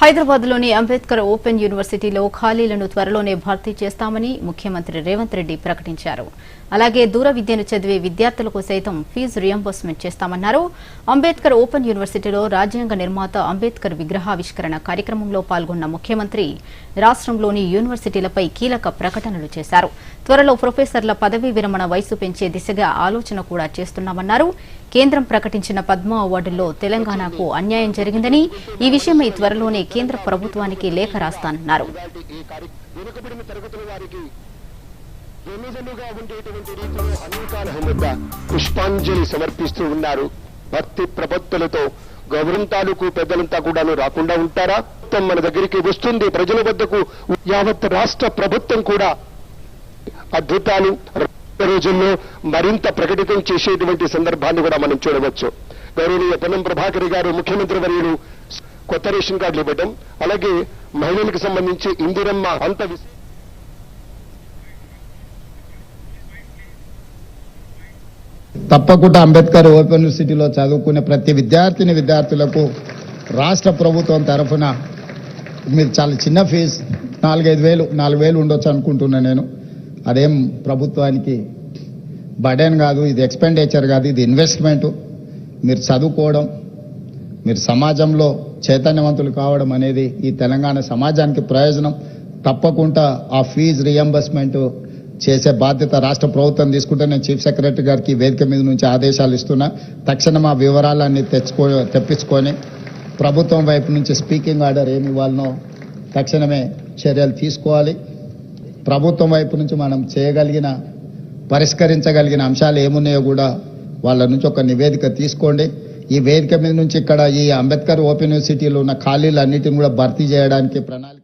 హైదరాబాద్లోని అంబేద్కర్ ఓపెన్ యూనివర్సిటీలో ఖాళీలను త్వరలోనే భర్తీ చేస్తామని ముఖ్యమంత్రి రేవంత్ రెడ్డి ప్రకటించారు. అలాగే దూర విద్యను చదివే విద్యార్థులకు సైతం ఫీజు రియంబర్స్మెంట్ చేస్తామన్నారు. అంబేద్కర్ ఓపెన్ యూనివర్సిటీలో రాజ్యాంగ నిర్మాత అంబేద్కర్ విగ్రహావిష్కరణ కార్యక్రమంలో పాల్గొన్న ముఖ్యమంత్రి రాష్ట్రంలోని యూనివర్సిటీలపై కీలక ప్రకటనలు చేశారు. త్వరలో ప్రొఫెసర్ల పదవీ విరమణ వయసు పెంచే దిశగా ఆలోచన కూడా చేస్తున్నామన్నారు. కేంద్రం ప్రకటించిన పద్మ అవార్డుల్లో తెలంగాణకు అన్యాయం జరిగిందని ఈ విషయమై త్వరలోనే కేంద్ర ప్రభుత్వానికి లేఖ రాస్తానన్నారు. పుష్పాంజలి సమర్పిస్తూ ఉన్నారు. భక్తి ప్రపత్తులతో గౌరవం తాలూకు పెద్దలంతా కూడాను రాకుండా ఉంటారా? మొత్తం మన దగ్గరికి వస్తుంది. ప్రజల వద్దకు యావత్ రాష్ట్ర ప్రభుత్వం కూడా అద్భుతాలు రోజుల్లో మరింత ప్రకటితం చేసేటువంటి సందర్భాన్ని కూడా మనం చూడవచ్చు. గౌరవనీయ పొన్నం ప్రభాకర్ గారు ముఖ్యమంత్రి వర్యులు కొత్త రేషన్ కార్డులు ఇవ్వడం అలాగే మహిళలకు సంబంధించి ఇందిరమ్మ అంత తప్పకుండా అంబేద్కర్ ఓపెన్ యూనివర్సిటీలో చదువుకునే ప్రతి విద్యార్థిని విద్యార్థులకు రాష్ట్ర ప్రభుత్వం తరఫున మీరు చాలా చిన్న ఫీజు నాలుగైదు వేలు నాలుగు వేలు ఉండొచ్చు అనుకుంటున్నాను నేను. అదేం ప్రభుత్వానికి బడేన్ కాదు ఇది ఎక్స్పెండిచర్ కాదు ఇది ఇన్వెస్ట్మెంట్ మీరు చదువుకోవడం మీరు సమాజంలో చైతన్యవంతులు కావడం అనేది ఈ తెలంగాణ సమాజానికి ప్రయోజనం. తప్పకుండా ఆ ఫీజు రియంబర్స్మెంట్ చేసే బాధ్యత రాష్ట్ర ప్రభుత్వం తీసుకుంటే నేను చీఫ్ సెక్రటరీ గారికి వేదిక మీద నుంచి ఆదేశాలు ఇస్తున్నా. తక్షణం ఆ వివరాలన్నీ తెచ్చుకో తెప్పించుకొని ప్రభుత్వం వైపు నుంచి స్పీకింగ్ ఆర్డర్ ఏమి ఇవ్వాలనో తక్షణమే చర్యలు తీసుకోవాలి. ప్రభుత్వం వైపు నుంచి మనం చేయగలిగిన పరిష్కరించగలిగిన అంశాలు ఏమున్నాయో కూడా వాళ్ళ నుంచి ఒక నివేదిక తీసుకోండి. ఈ వేదిక మీద నుంచి ఇక్కడ ఈ అంబేద్కర్ ఓపెన్ యూనివర్సిటీలో ఉన్న ఖాళీలు అన్నిటిని కూడా భర్తీ చేయడానికి ప్రణాళిక